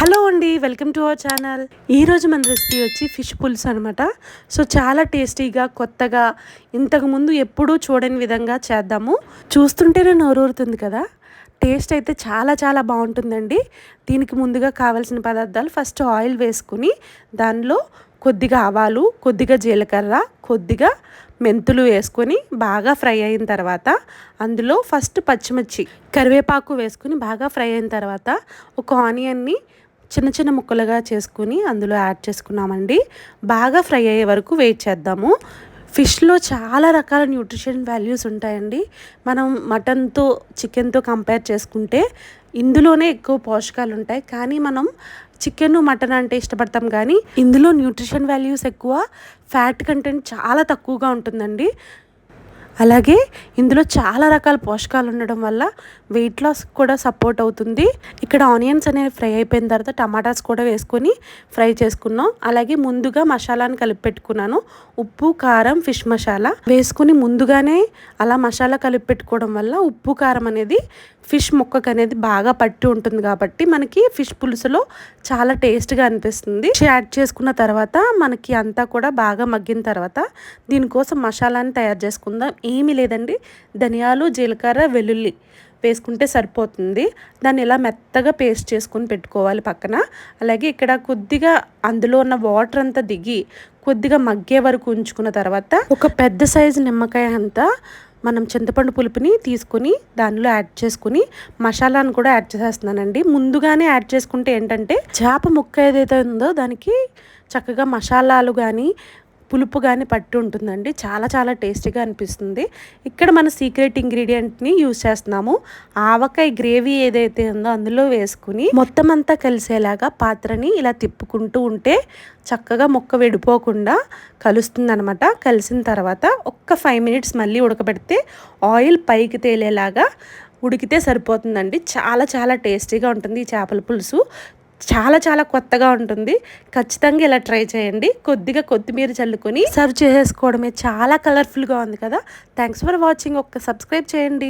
Hello అండి welcome to our channel. ఈరోజు మన రెసిపీ వచ్చి ఫిష్ పులుసు అనమాట సో చాలా టేస్టీగా కొత్తగా ఇంతకుముందు ఎప్పుడూ చూడని విధంగా చేద్దాము. చూస్తుంటేనే నోరూరుతుంది కదా? టేస్ట్ అయితే చాలా చాలా బాగుంటుందండి. దీనికి ముందుగా కావాల్సిన పదార్థాలు ఫస్ట్ ఆయిల్ వేసుకుని దానిలో కొద్దిగా ఆవాలు కొద్దిగా జీలకర్ర కొద్దిగా మెంతులు వేసుకొని బాగా ఫ్రై అయిన తర్వాత అందులో ఫస్ట్ పచ్చిమిర్చి కరివేపాకు వేసుకుని బాగా ఫ్రై అయిన తర్వాత ఒక ఆనియన్ని చిన్న చిన్న ముక్కలుగా చేసుకుని అందులో యాడ్ చేసుకున్నామండి. బాగా ఫ్రై అయ్యే వరకు వెయిట్ చేద్దాము. ఫిష్లో చాలా రకాల న్యూట్రిషన్ వాల్యూస్ ఉంటాయండి. మనం మటన్తో చికెన్తో కంపేర్ చేసుకుంటే ఇందులోనే ఎక్కువ పోషకాలు ఉంటాయి. కానీ మనం చికెన్ మటన్ అంటే ఇష్టపడతాం కానీ ఇందులో న్యూట్రిషన్ వాల్యూస్ ఎక్కువ ఫ్యాట్ కంటెంట్ చాలా తక్కువగా ఉంటుందండి. అలాగే ఇందులో చాలా రకాల పోషకాలు ఉండడం వల్ల వెయిట్ లాస్ కూడా సపోర్ట్ అవుతుంది. ఇక్కడ ఆనియన్స్ అనేవి ఫ్రై అయిపోయిన తర్వాత టమాటాస్ కూడా వేసుకొని ఫ్రై చేసుకున్నాం. అలాగే ముందుగా మసాలాను కలిపి పెట్టుకున్నాను. ఉప్పు కారం ఫిష్ మసాలా వేసుకుని ముందుగానే అలా మసాలా కలిపి పెట్టుకోవడం వల్ల ఉప్పు కారం అనేది ఫిష్ ముక్కకు అనేది బాగా పట్టి ఉంటుంది కాబట్టి మనకి ఫిష్ పులుసులో చాలా టేస్ట్గా అనిపిస్తుంది. యాడ్ చేసుకున్న తర్వాత మనకి అంతా కూడా బాగా మగ్గిన తర్వాత దీనికోసం మసాలాని తయారు చేసుకుందాం. ఏమీ లేదండి. ధనియాలు జీలకర్ర వెల్లుల్లి వేసుకుంటే సరిపోతుంది. దాన్ని ఇలా మెత్తగా పేస్ట్ చేసుకొని పెట్టుకోవాలి పక్కన. అలాగే ఇక్కడ కొద్దిగా అందులో ఉన్న వాటర్ అంతా దిగి కొద్దిగా మగ్గే వరకు ఉంచుకున్న తర్వాత ఒక పెద్ద సైజు నిమ్మకాయ అంతా మనం చింతపండు పులుపుని తీసుకొని దానిలో యాడ్ చేసుకుని మసాలాను కూడా యాడ్ చేసేస్తున్నానండి. ముందుగానే యాడ్ చేసుకుంటే ఏంటంటే చేప ముక్క ఏదైతే ఉందో దానికి చక్కగా మసాలాలు కానీ పులుపు కానీ పట్టి ఉంటుందండి. చాలా చాలా టేస్టీగా అనిపిస్తుంది. ఇక్కడ మన సీక్రెట్ ఇంగ్రీడియంట్ని యూస్ చేస్తున్నాము. ఆవకాయ గ్రేవీ ఏదైతే ఉందో అందులో వేసుకుని మొత్తం అంతా కలిసేలాగా పాత్రని ఇలా తిప్పుకుంటూ ఉంటే చక్కగా మొక్క విడిపోకుండా కలుస్తుంది అనమాట కలిసిన తర్వాత ఒక్క ఫైవ్ మినిట్స్ మళ్ళీ ఉడకబెడితే ఆయిల్ పైకి తేలేలాగా ఉడికితే సరిపోతుందండి. చాలా చాలా టేస్టీగా ఉంటుంది ఈ చేపల పులుసు. చాలా చాలా కొత్తగా ఉంటుంది. ఖచ్చితంగా ఇలా ట్రై చేయండి. కొద్దిగా కొత్తిమీర చల్లుకొని సర్వ్ చేసేసుకోవడమే చాలా కలర్ఫుల్గా ఉంది కదా. థ్యాంక్స్ ఫర్ వాచింగ్ ఒక్క సబ్స్క్రైబ్ చేయండి.